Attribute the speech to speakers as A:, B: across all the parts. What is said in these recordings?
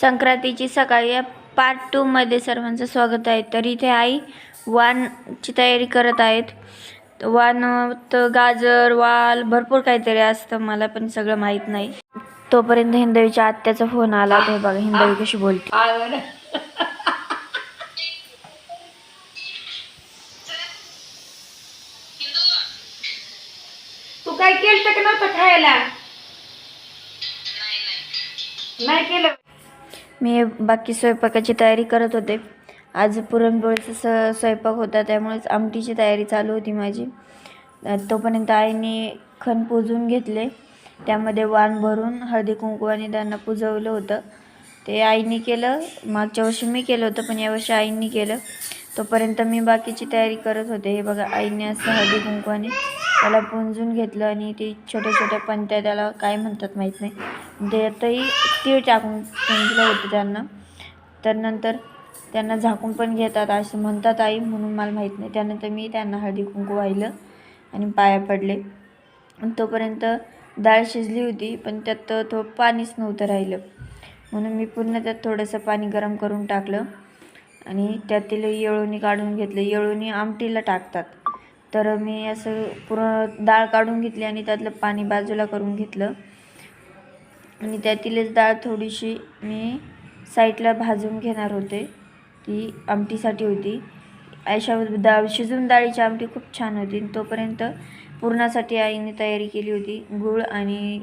A: संक्रांतीची सकाळी या पार्ट टूमध्ये सर्वांचं स्वागत आहे. तर इथे आई वाणची तयारी करत आहेत. वाणात गाजर वाल भरपूर काहीतरी असतं. मला पण सगळं माहीत नाही. तोपर्यंत हिंदवीच्या आत्याचा फोन आला. ते बघा हिंदवी कशी बोलते.
B: तू काय केलं का नव्हतं खायला? नाही केलं.
A: मी बाकी स्वयंपाकाची तयारी करत होते. आज पुरणपोळीचा स स्वयंपाक होता त्यामुळेच आमटीची तयारी चालू होती माझी. तोपर्यंत आईने खण पुजून घेतले. त्यामध्ये वाण भरून हळदी कुंकवाने त्यांना पुजवलं होतं. ते आईने केलं. मागच्या वर्षी मी केलं होतं पण यावर्षी आईने केलं. तोपर्यंत मी बाकीची तयारी करत होते. हे बघा आईने असं हळदी कुंकवाने त्याला पुंजून घेतलं आणि ते छोट्या छोट्या पंत्या त्याला काय म्हणतात माहीत नाही. देतही तीळ टाकून पुंजलं होतं त्यांना. तर नंतर त्यांना झाकून पण घेतात असं म्हणतात आई म्हणून मला माहीत नाही. त्यानंतर मी त्यांना हळदी कुंकू वाहिलं आणि पाया पडले. आणि तोपर्यंत डाळ शिजली होती पण त्यात थोडं पाणीच नव्हतं राहिलं. म्हणून मी पुन्हा त्यात थोडंसं पाणी गरम करून टाकलं आणि त्यातील येळोणी काढून घेतले. येळोणी आमटीला टाकतात. तर मी असं पूर्ण डाळ काढून घेतली आणि त्यातलं पाणी बाजूला करून घेतलं. आणि त्यातीलच डाळ थोडीशी मी साईडला भाजून घेणार होते. ती आमटीसाठी होती. अशा डाळ शिजून डाळीची आमटी खूप छान होती. आणि तोपर्यंत पुरणासाठी आईने तयारी केली होती. गूळ आणि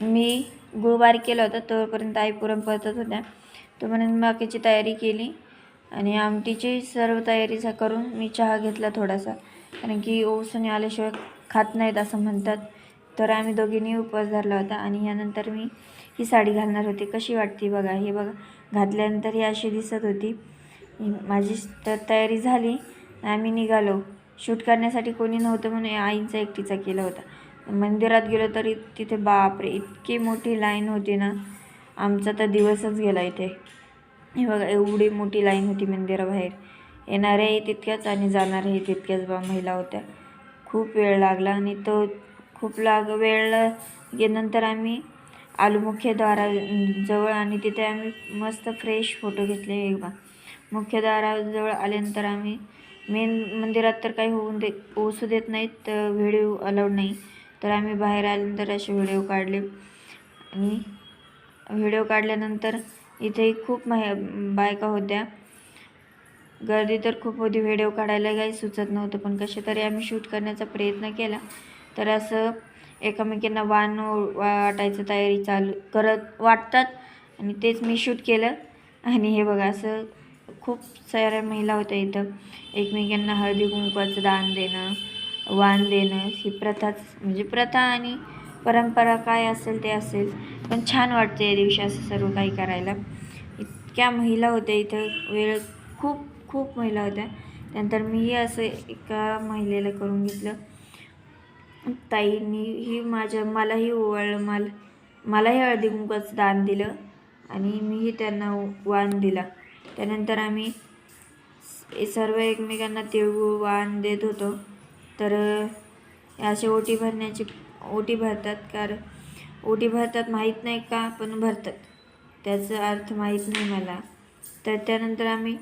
A: मी गूळ बारीक केला होता. तोपर्यंत आई पुरण परतत होत्या. तोपर्यंत बाकीची तयारी केली. आणि आमटीची सर्व तयारी सा- करून मी चहा घेतला थोडासा. कारण की ओसून आल्याशिवाय खात नाहीत असं म्हणतात. तर आम्ही दोघींनी उपवास धरला होता आणि यानंतर मी ही साडी घालणार होती. कशी वाटते बघा? हे बघा घातल्यानंतर ही अशी दिसत होती. माझी तर तयारी झाली. आम्ही निघालो. शूट करण्यासाठी कोणी नव्हतं म्हणून आईंचा एकटीचा केला होता. मंदिरात गेलो तरी तिथे बापरे इतकी मोठी लाईन होती ना. आमचा तर दिवसच गेला इथे. हे बघा एवढी मोठी लाईन होती मंदिराबाहेर. येणाऱ्याही तितक्याच आणि जाणाऱ्याही तितक्याच बा महिला होत्या. खूप वेळ लागला आणि तो खूप लाग वेळ गेल्यानंतर आम्ही आलो मुख्यद्वाराजवळ आणि तिथे आम्ही मस्त फ्रेश फोटो घेतले एक बा. मुख्यद्वाराजवळ आल्यानंतर आम्ही मेन मंदिरात तर काही होऊन दे पोचू देत नाहीत तर व्हिडिओ अलाउड नाही. तर आम्ही बाहेर आल्यानंतर असे व्हिडिओ काढले. आणि व्हिडिओ काढल्यानंतर इथे खूप मह बायका होत्या. गर्दी तर खूप होती व्हिडिओ काढायला काही सुचत नव्हतं पण कसे तरी आम्ही शूट करण्याचा प्रयत्न केला. तर असं एकमेकींना वाण वाटायचं तयारी चालू करत वाटतात आणि तेच मी शूट केलं. आणि हे बघा असं खूप साऱ्या महिला होत्या इथं. एकमेकांना हळदी कुंकवाचं दान देणं वाण देणं ही प्रथाच म्हणजे प्रथा आणि परंपरा काय असेल ते असेल. पण छान वाटते या दिवशी असं सर्व काही करायला. इतक्या महिला होत्या इथं वेळ खूप खूप महिला होत्या. त्यानंतर मीही असं एका महिलेला करून घेतलं. ताईंनी ही माझ्या मलाही ओवाळलं मला मलाही हळदी कुंकवाचं दान दिलं आणि मीही त्यांना वाण दिला. त्यानंतर आम्ही सर्व एकमेकांना तिळगुळ वाण देत होतो. तर असे ओटी भरण्याची ओटी भरतात कारण ओटी भरतात माहीत नाही का पण भरतात. त्याचा अर्थ माहीत नाही मला. तर त्यानंतर आम्ही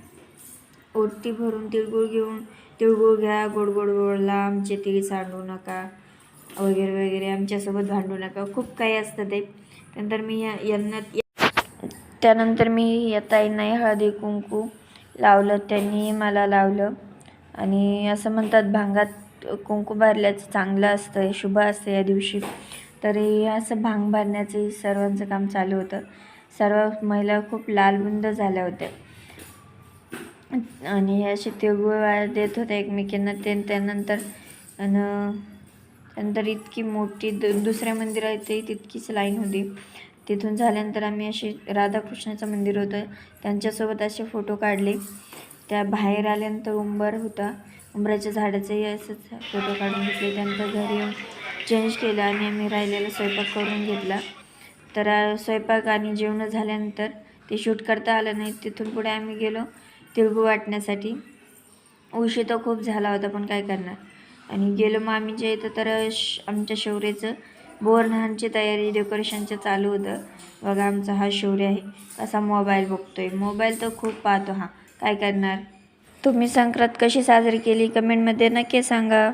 A: ओटी भरून तिळगुळ घेऊन तिळगुळ घ्या गोड गोड गोडला आमचे तिळ सांडू नका वगैरे वगैरे आमच्यासोबत भांडू नका. खूप काही असतं ते. त्यानंतर मी या यांना त्यानंतर मी या ताईंनाही हळदी कुंकू लावलं त्यांनी मला लावलं. आणि असं म्हणतात भांगात कुंकू भरल्याचं चांगलं असतं शुभ असतं या दिवशी. तरी असं भांग भरण्याचं सर्वांचं काम चालू होतं. सर्व महिला खूप लालबुंद झाल्या होत्या. आणि हे असे तिळगुळ देत होते एकमेकींना. ते त्यानंतर आणि त्यानंतर इतकी मोठी दु दुसऱ्या मंदिरातही तितकीच लाईन होती. तिथून झाल्यानंतर आम्ही असे राधाकृष्णाचं मंदिर होतं. त्यांच्यासोबत असे फोटो काढले. त्या बाहेर आल्यानंतर उंबर होता. उंबराच्या झाडाचंही असंच फोटो काढून घेतले. त्यानंतर घरी येऊन चेंज केलं आणि आम्ही राहिलेला स्वयंपाक करून घेतला. तर स्वयंपाक आणि जेवण झाल्यानंतर ते शूट करता आलं नाही. तिथून पुढे आम्ही गेलो. तिळगुळ वाटण्यासाठी. उशीर तर खूप झाला होता पण काय करणार? आणि गेलो मग आम्ही जे इथं तर श आमच्या शौर्याचं बोरनहानची तयारी डेकोरेशनचं चालू होतं. बघा आमचा हा शौर्य आहे. कसा मोबाईल बघतोय. मोबाईल तर खूप पाहतो. हा काय करणार? तुम्ही संक्रांत कशी साजरी केली? कमेंटमध्ये नक्की सांगा.